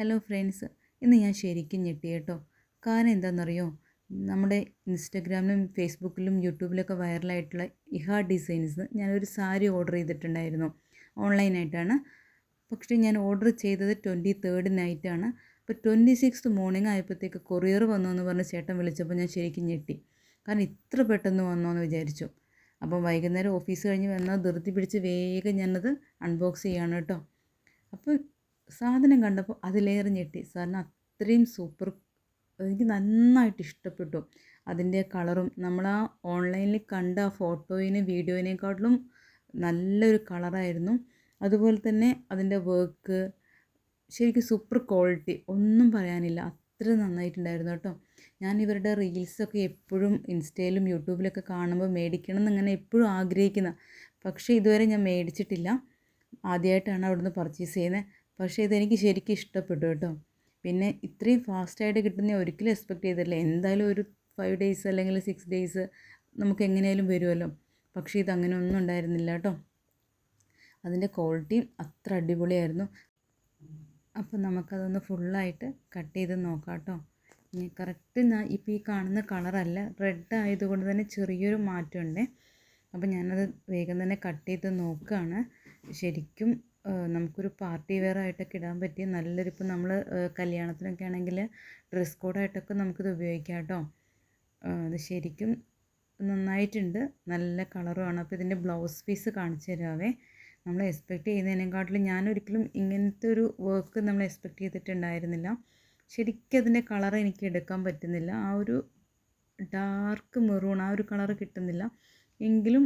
Hello friends ഇന്ന് ഞാൻ ശരിക്കും ഞെട്ടി കേട്ടോ കാരണം എന്താണെന്നറിയോ? നമ്മുടെ ഇൻസ്റ്റഗ്രാമിലും ഫേസ്ബുക്കിലും യൂട്യൂബിലൊക്കെ വൈറലായിട്ടുള്ള ഇഹാ ഡിസൈൻസ് ഞാനൊരു സാരി ഓർഡർ ചെയ്തിട്ടുണ്ടായിരുന്നു. ഓൺലൈനായിട്ടാണ്. പക്ഷേ ഞാൻ ഓർഡർ ചെയ്തത് ട്വന്റി തേർഡ് നൈറ്റാണ്. അപ്പോൾ ട്വന്റി സിക്സ് മോർണിംഗ് ആയപ്പോഴത്തേക്ക് കൊറിയർ വന്നു എന്ന് പറഞ്ഞ് ചേട്ടൻ വിളിച്ചപ്പോൾ ഞാൻ ശരിക്കും ഞെട്ടി. കാരണം ഇത്ര പെട്ടെന്ന് വന്നോ എന്ന് വിചാരിച്ചു. അപ്പം വൈകുന്നേരം ഓഫീസ് കഴിഞ്ഞ് വന്നാൽ ധൃതി പിടിച്ച് വേഗം ഞാനത് അൺബോക്സ് ചെയ്യാണ് കേട്ടോ. അപ്പോൾ സാധനം കണ്ടപ്പോൾ അതിലേറെ ഞെട്ടി. സാറിന് അത്രയും സൂപ്പർ എനിക്ക് നന്നായിട്ട് ഇഷ്ടപ്പെട്ടു. അതിന്റെ കളറും നമ്മൾ ആ ഓൺലൈനിൽ കണ്ട ആ ഫോട്ടോയിന് വീഡിയോയിനെക്കാട്ടിലും നല്ലൊരു കളറായിരുന്നു. അതുപോലെ തന്നെ അതിന്റെ വർക്ക് ശരിക്കും സൂപ്പർ ക്വാളിറ്റി ഒന്നും പറയാനില്ല. അത്ര നന്നായിട്ടുണ്ടായിരുന്നു കേട്ടോ. ഞാൻ ഇവരുടെ റീൽസൊക്കെ എപ്പോഴും ഇൻസ്റ്റയിലും യൂട്യൂബിലൊക്കെ കാണുമ്പോൾ മേടിക്കണം എന്നിങ്ങനെ എപ്പോഴും ആഗ്രഹിക്കുന്ന. പക്ഷേ ഇതുവരെ ഞാൻ മേടിച്ചിട്ടില്ല. ആദ്യമായിട്ടാണ് അവിടുന്ന് പർച്ചേസ് ചെയ്യുന്നത്. പക്ഷേ ഇതെനിക്ക് ശരിക്കും ഇഷ്ടപ്പെട്ടു കേട്ടോ. പിന്നെ ഇത്രയും ഫാസ്റ്റായിട്ട് കിട്ടുന്ന ഒരിക്കലും എക്സ്പെക്ട് ചെയ്തില്ല എന്തായാലും ഒരു ഫൈവ് ഡേയ്സ് അല്ലെങ്കിൽ സിക്സ് ഡേയ്സ് നമുക്ക് എങ്ങനെയാലും വരുമല്ലോ. പക്ഷേ ഇത് അങ്ങനെ ഒന്നും ഉണ്ടായിരുന്നില്ല കേട്ടോ. അതിന്റെ ക്വാളിറ്റിയും അത്ര അടിപൊളിയായിരുന്നു. അപ്പോൾ നമുക്കതൊന്ന് ഫുള്ളായിട്ട് കട്ട് ചെയ്ത് നോക്കാം കേട്ടോ. ഇനി കറക്റ്റ് ഇപ്പോൾ ഈ കാണുന്ന കളറല്ല. റെഡ് ആയതുകൊണ്ട് തന്നെ ചെറിയൊരു മാറ്റമുണ്ട്. അപ്പോൾ ഞാനത് വേഗം തന്നെ കട്ട് ചെയ്ത് നോക്കുകയാണ്. ശരിക്കും നമുക്കൊരു പാർട്ടി വെയർ ആയിട്ടൊക്കെ ഇടാൻ പറ്റിയ നല്ലൊരു ഇപ്പോൾ നമ്മൾ കല്യാണത്തിനൊക്കെ ആണെങ്കിൽ ഡ്രസ് കോഡായിട്ടൊക്കെ നമുക്കിത് ഉപയോഗിക്കാം കേട്ടോ അത് ശരിക്കും നന്നായിട്ടുണ്ട്. നല്ല കളറുമാണ്. അപ്പോൾ ഇതിന്റെ ബ്ലൗസ് പീസ് കാണിച്ചു തരാവേ നമ്മൾ എക്സ്പെക്റ്റ് ചെയ്യുന്നതിനെക്കാട്ടിലും ഞാനൊരിക്കലും ഇങ്ങനത്തെ ഒരു വർക്ക് നമ്മൾ എക്സ്പെക്റ്റ് ചെയ്തിട്ടുണ്ടായിരുന്നില്ല. ശരിക്കും അതിന്റെ കളർ എനിക്ക് എടുക്കാൻ പറ്റുന്നില്ല. ആ ഒരു ഡാർക്ക് മെറൂൺ ആ ഒരു കളർ കിട്ടുന്നില്ല. എങ്കിലും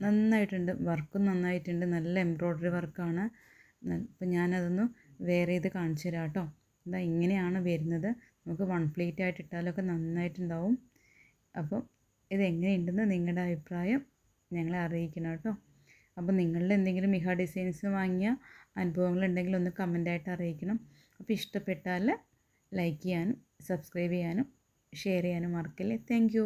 നന്നായിട്ടുണ്ട്. വർക്കും നന്നായിട്ടുണ്ട്. നല്ല എംബ്രോയ്ഡറി വർക്കാണ്. അപ്പം ഞാനതൊന്ന് വേറെ ചെയ്ത് കാണിച്ചു തരാം കേട്ടോ. ഇതാ ഇങ്ങനെയാണ് വരുന്നത്. നമുക്ക് വൺ പ്ലേറ്റ് ആയിട്ട് ഇട്ടാലൊക്കെ നന്നായിട്ടുണ്ടാവും. അപ്പം ഇത് എങ്ങനെയുണ്ടെന്ന് നിങ്ങളുടെ അഭിപ്രായം ഞങ്ങളെ അറിയിക്കണം കേട്ടോ. അപ്പോൾ നിങ്ങളുടെ എന്തെങ്കിലും മിഹ ഡിസൈൻസ് വാങ്ങിയ അനുഭവങ്ങളുണ്ടെങ്കിൽ ഒന്ന് കമന്റായിട്ട് അറിയിക്കണം. അപ്പോൾ ഇഷ്ടപ്പെട്ടാൽ ലൈക്ക് ചെയ്യാനും സബ്സ്ക്രൈബ് ചെയ്യാനും ഷെയർ ചെയ്യാനും മറക്കല്ലേ. താങ്ക്